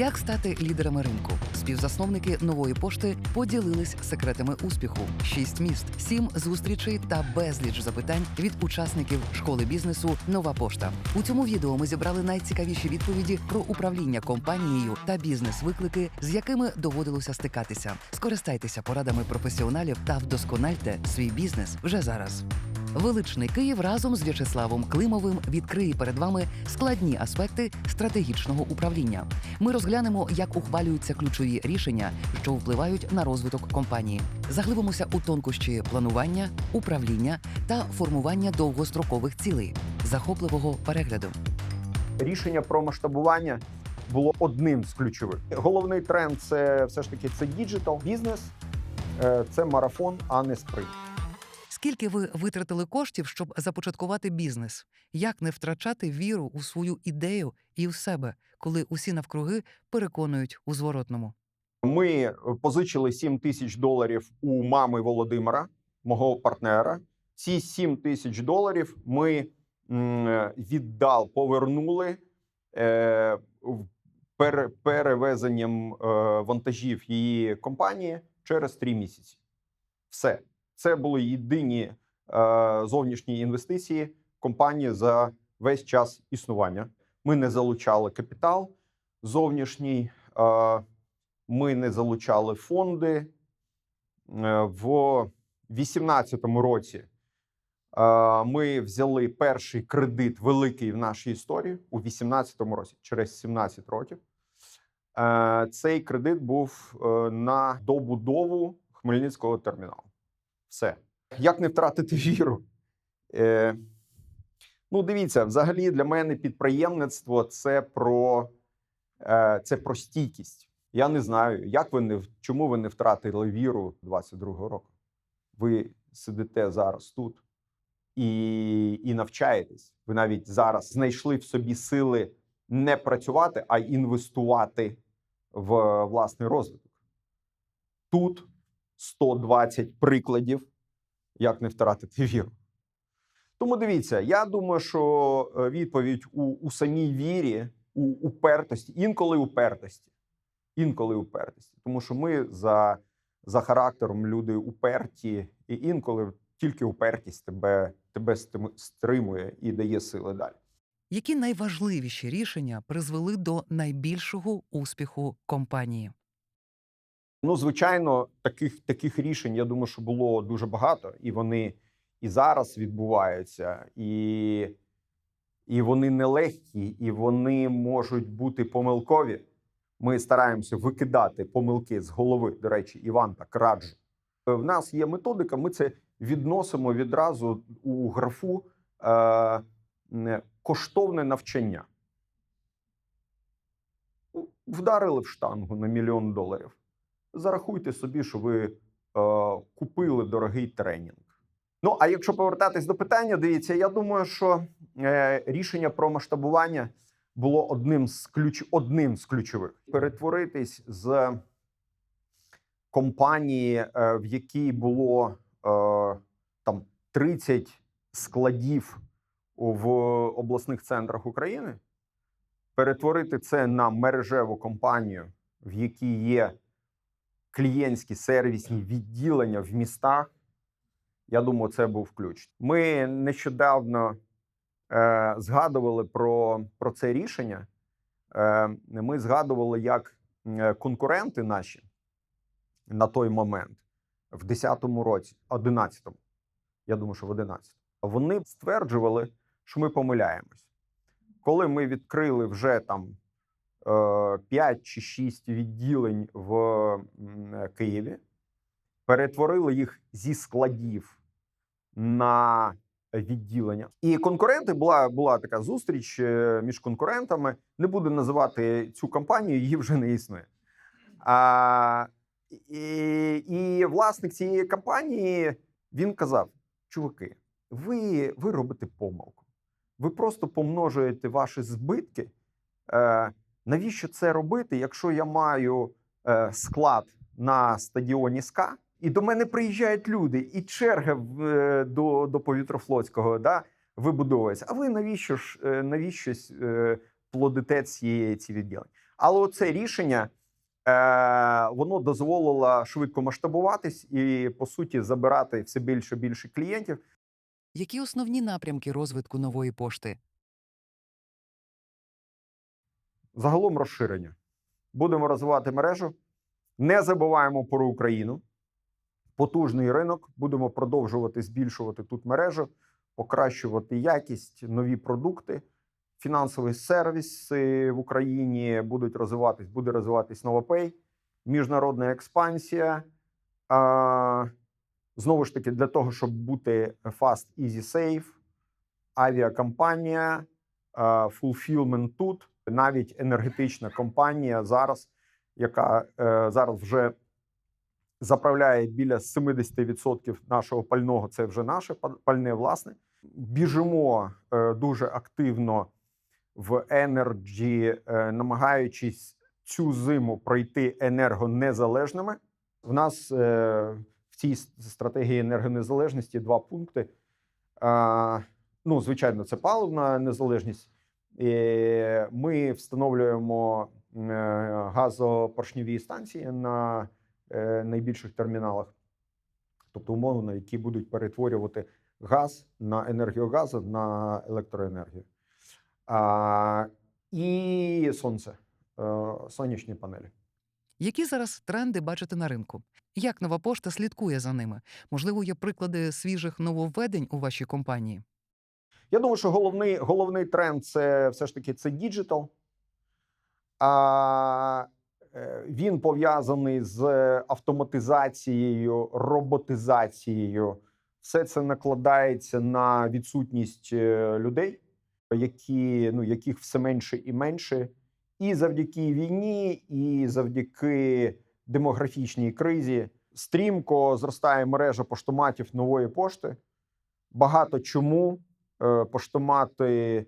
Як стати лідерами ринку? Співзасновники нової пошти поділились секретами успіху: шість міст, сім зустрічей та безліч запитань від учасників школи бізнесу. Нова пошта. У цьому відео ми зібрали найцікавіші відповіді про управління компанією та бізнес-виклики, з якими доводилося стикатися. Скористайтеся порадами професіоналів та вдоскональте свій бізнес вже зараз. Величний Київ разом з В'ячеславом Климовим відкриє перед вами складні аспекти стратегічного управління. Ми розглянемо, як ухвалюються ключові рішення, що впливають на розвиток компанії. Заглибимося у тонкощі планування, управління та формування довгострокових цілей, захопливого перегляду. рішення про масштабування було одним з ключових. Головний тренд це все ж таки це діджитал бізнес, е, це марафон, а не спринт. Скільки ви витратили коштів, щоб започаткувати бізнес? Як не втрачати віру у свою ідею і в себе, коли усі навкруги переконують у зворотному? Ми позичили 7 тисяч доларів у мами Володимира, мого партнера. Ці 7 тисяч доларів ми віддал, повернули е, в- перевезенням е, вантажів її компанії через 3 місяці. Все. Це були єдині е, зовнішні інвестиції компанії за весь час існування. Ми не залучали капітал зовнішній. Е, ми не залучали фонди. Е, В 2018 році ми взяли перший кредит великий в нашій історії у 2018 році, через 17 років. Цей кредит був на добудову Хмельницького терміналу. Все. Як не втратити віру? Е, Ну, дивіться, взагалі для мене підприємництво це про, е, це про стійкість. Я не знаю, як ви не чому ви не втратили віру 22-го року. Ви сидите зараз тут і, і навчаєтесь. Ви навіть зараз знайшли в собі сили не працювати, а інвестувати в власний розвиток. Тут 120 прикладів, як не втратити віру. Тому дивіться, я думаю, що е, відповідь у, у самій вірі, у упертості, інколи упертості інколи упертості. Тому що ми за, за характером люди уперті, і інколи тільки упертість тебе, тебе стримує і дає сили далі. Які найважливіші рішення призвели до найбільшого успіху компанії? Ну, звичайно, таких, таких рішень, я думаю, що було дуже багато, і вони і зараз відбуваються, і, і вони нелегкі, і вони можуть бути помилкові. Ми стараємося викидати помилки з голови. До речі, Іван так раджу. Е, В нас є методика, ми це відносимо відразу у графу е, коштовне навчання. Вдарили в штангу на мільйон доларів. Зарахуйте собі, що ви е, купили дорогий тренінг. Ну, а якщо повертатись до питання, дивіться, я думаю, що е, рішення про масштабування було одним з ключ, одним з ключових перетворитись з компанії, е, в якій було е, там 30 складів в обласних центрах України, перетворити це на мережеву компанію, в якій є клієнтські сервісні відділення в містах. Я думаю, це був ключ. Ми нещодавно е, згадували про, про це рішення. Е, ми згадували, як е, конкуренти наші на той момент в 10-му році, 11-му, я думаю, що в 11-му, вони стверджували, що ми помиляємось. Коли ми відкрили вже там 5 чи 6 відділень в Києві, перетворили їх зі складів на відділення. І конкуренти була, була така зустріч е, між конкурентами. Не буду називати цю компанію, її вже не існує. А, і, і власник цієї компанії він казав: чуваки, ви, ви робите помилку. Ви просто помножуєте ваші збитки. Е, навіщо це робити, якщо я маю е, склад на стадіоні СКА, і до мене приїжджають люди, і черга е, до, до повітрофлотського да, вибудовується. А ви навіщо ж е, навіщо е, плодите ці, ці відділення? Але це рішення е, воно дозволило швидко масштабуватись і по суті забирати все більше більше клієнтів. Які основні напрямки розвитку нової пошти? Загалом розширення. Будемо розвивати мережу. Не забуваємо про Україну. Потужний ринок. Будемо продовжувати збільшувати тут мережу, покращувати якість, нові продукти, фінансові сервіси в Україні будуть розвиватись, буде розвиватись NovaPay, міжнародна експансія. А, знову ж таки, для того, щоб бути fast, easy, safe, авіакомпанія, fulfillment тут, навіть енергетична компанія зараз, яка е, зараз вже заправляє біля 70% нашого пального. Це вже наше пальне власне. Біжимо е, дуже активно в енерджі, е, намагаючись цю зиму пройти енергонезалежними. В нас е, в цій стратегії енергонезалежності два пункти. Е, ну, звичайно, це паливна незалежність. Е, Ми встановлюємо е, газопоршньові станції на е, найбільших терміналах, тобто умовно, які будуть перетворювати газ на енергію газу на електроенергію. А, і сонце, сонячні панелі. Які зараз тренди бачите на ринку? Як нова пошта слідкує за ними? Можливо, є приклади свіжих нововведень у вашій компанії? Я думаю, що головний, головний тренд це все ж таки це діджитал. А, е, він пов'язаний з автоматизацією, роботизацією. Все це накладається на відсутність е, людей, які, ну, яких все менше і менше. І завдяки війні, і завдяки демографічній кризі стрімко зростає мережа поштоматів нової пошти. Багато чому поштомати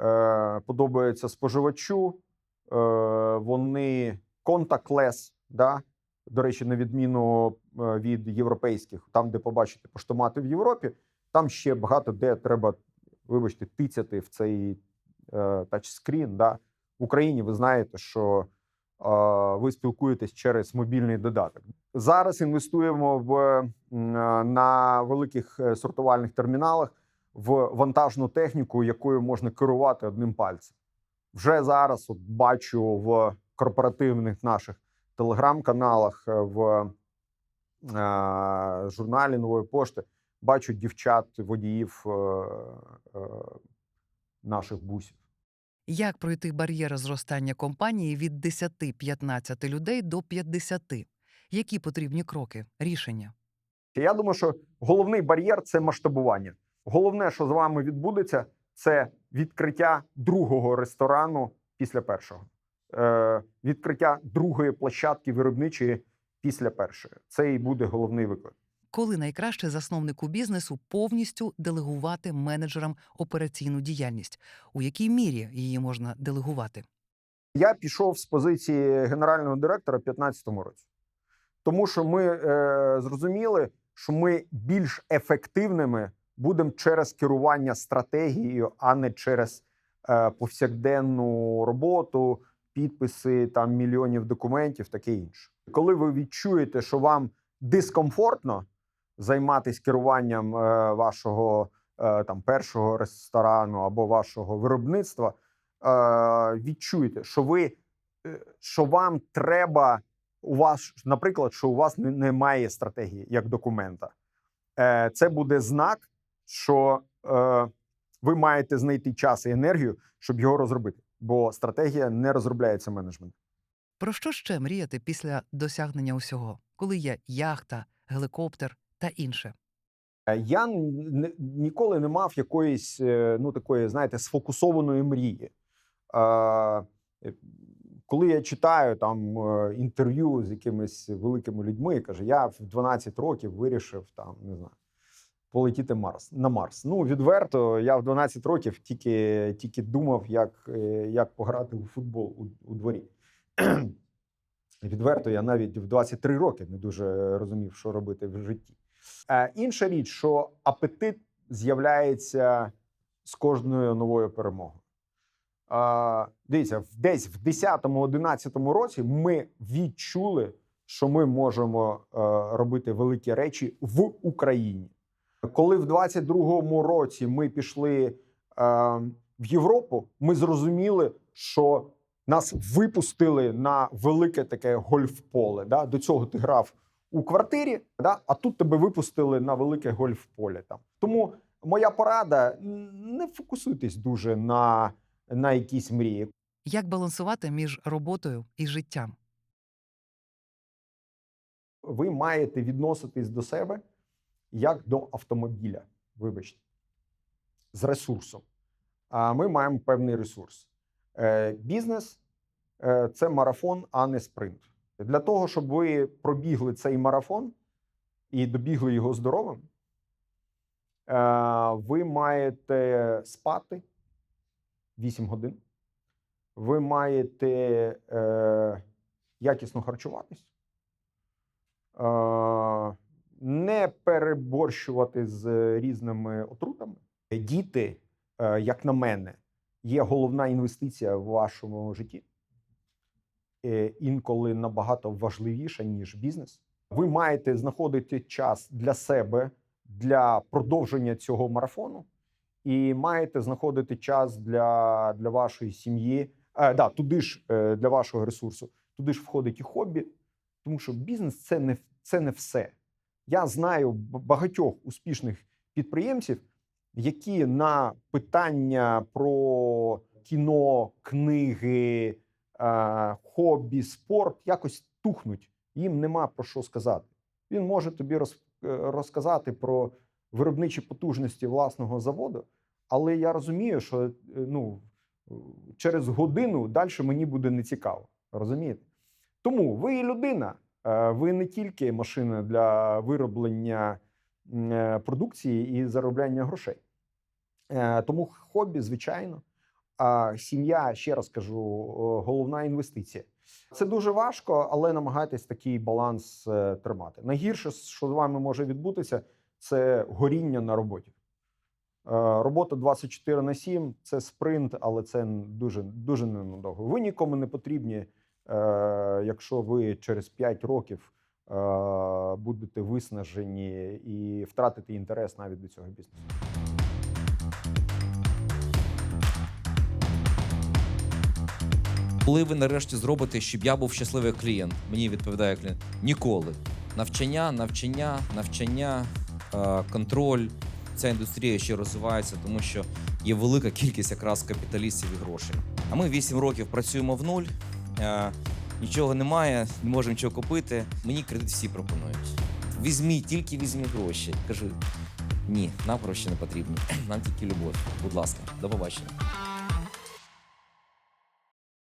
е, подобаються споживачу. Е, вони контактлес, да? до речі, на відміну е, від європейських, там, де побачите поштомати в Європі, там ще багато де треба, вибачте, тицяти в цей е, тачскрін. Да? В Україні ви знаєте, що е, ви спілкуєтесь через мобільний додаток. Зараз інвестуємо в е, на великих е, сортувальних терміналах в вантажну техніку, якою можна керувати одним пальцем. Вже зараз от бачу в корпоративних наших телеграм-каналах, е, в е, журналі нової пошти, бачу дівчат, водіїв е, е, наших бусів. Як пройти бар'єр зростання компанії від 10-15 людей до 50? Які потрібні кроки, рішення? Я думаю, що головний бар'єр це масштабування. Головне, що з вами відбудеться, це відкриття другого ресторану після першого, е, відкриття другої площадки виробничої після першої. Це і буде головний виклик. Коли найкраще засновнику бізнесу повністю делегувати менеджерам операційну діяльність? У якій мірі її можна делегувати? Я пішов з позиції генерального директора в 2015 році, тому що ми е, зрозуміли, що ми більш ефективними будемо через керування стратегією, а не через е, повсякденну роботу, підписи там мільйонів документів, таке інше. Коли ви відчуєте, що вам дискомфортно займатися керуванням е, вашого е, там першого ресторану або вашого виробництва, е, відчуєте, що ви е, що вам треба у вас, наприклад, що у вас немає стратегії як документа. Е, Це буде знак, що е, ви маєте знайти час і енергію, щоб його розробити. Бо стратегія не розробляється менеджментом. Про що ще мріяти після досягнення усього, коли є яхта, гелікоптер та інше? Е, Я ніколи не мав якоїсь е, ну такої, знаєте, сфокусованої мрії. Е, е, Коли я читаю там е, інтерв'ю з якимись великими людьми, каже, я в 12 років вирішив там, не знаю, полетіти Марс на Марс. Ну, відверто, я в 12 років тільки, тільки думав, як, е, як пограти у футбол у, у дворі. Відверто, я навіть в 23 роки не дуже розумів, що робити в житті. Е, інша річ, що апетит з'являється з кожною новою перемогою. А, дивіться, десь в 10-11 році ми відчули, що ми можемо е, робити великі речі в Україні. Коли в 22-му році ми пішли е, в Європу, ми зрозуміли, що нас випустили на велике таке гольф-поле. Да? До цього ти грав у квартирі, да? а тут тебе випустили на велике гольф-поле. Там. Тому моя порада: не фокусуйтесь дуже на, на якісь мрії. Як балансувати між роботою і життям? ви маєте відноситись до себе як до автомобіля, вибачте, з ресурсом. А ми маємо певний ресурс. Е, Бізнес е, це марафон, а не спринт. Для того, щоб ви пробігли цей марафон і добігли його здоровим, е, ви маєте спати 8 годин. Ви маєте якісно харчуватись не переборщувати з різними отрутами. Діти, е, як на мене, є головна інвестиція в вашому житті. Е, Інколи набагато важливіша, ніж бізнес. Ви маєте знаходити час для себе для продовження цього марафону, і маєте знаходити час для, для вашої сім'ї. Е, да, туди ж е, для вашого ресурсу. Туди ж входить і хобі, тому що бізнес це не це не все. Я знаю багатьох успішних підприємців, які на питання про кіно, книги, е, хобі, спорт якось тухнуть. Їм нема про що сказати. Він може тобі е, розказати про виробничі потужності власного заводу, але я розумію, що е, ну, через годину далі мені буде нецікаво. Розумієте? Тому ви людина, ви не тільки машина для вироблення е, продукції і заробляння грошей. Е, Тому хобі, звичайно. А сім'я, ще раз кажу, головна інвестиція. Це дуже важко, але намагайтесь такий баланс е, тримати. Найгірше, що з вами може відбутися, це горіння на роботі. Е, Робота 24 на 7 – це спринт, але це дуже, дуже ненадовго. Ви нікому не потрібні, е, якщо ви через 5 років е, будете виснажені і втратите інтерес навіть до цього бізнесу. Коли ви нарешті зробите, щоб я був щасливий клієнт, мені відповідає клієнт ніколи. Навчання, навчання, навчання, е, контроль. Ця індустрія ще розвивається, тому що є велика кількість якраз капіталістів і грошей. А ми 8 років працюємо в нуль, е, нічого немає, не можемо нічого купити. Мені кредит всі пропонують. Візьміть, тільки візьміть гроші. Кажу, ні, нам гроші не потрібні. Нам тільки любов. Будь ласка, до побачення.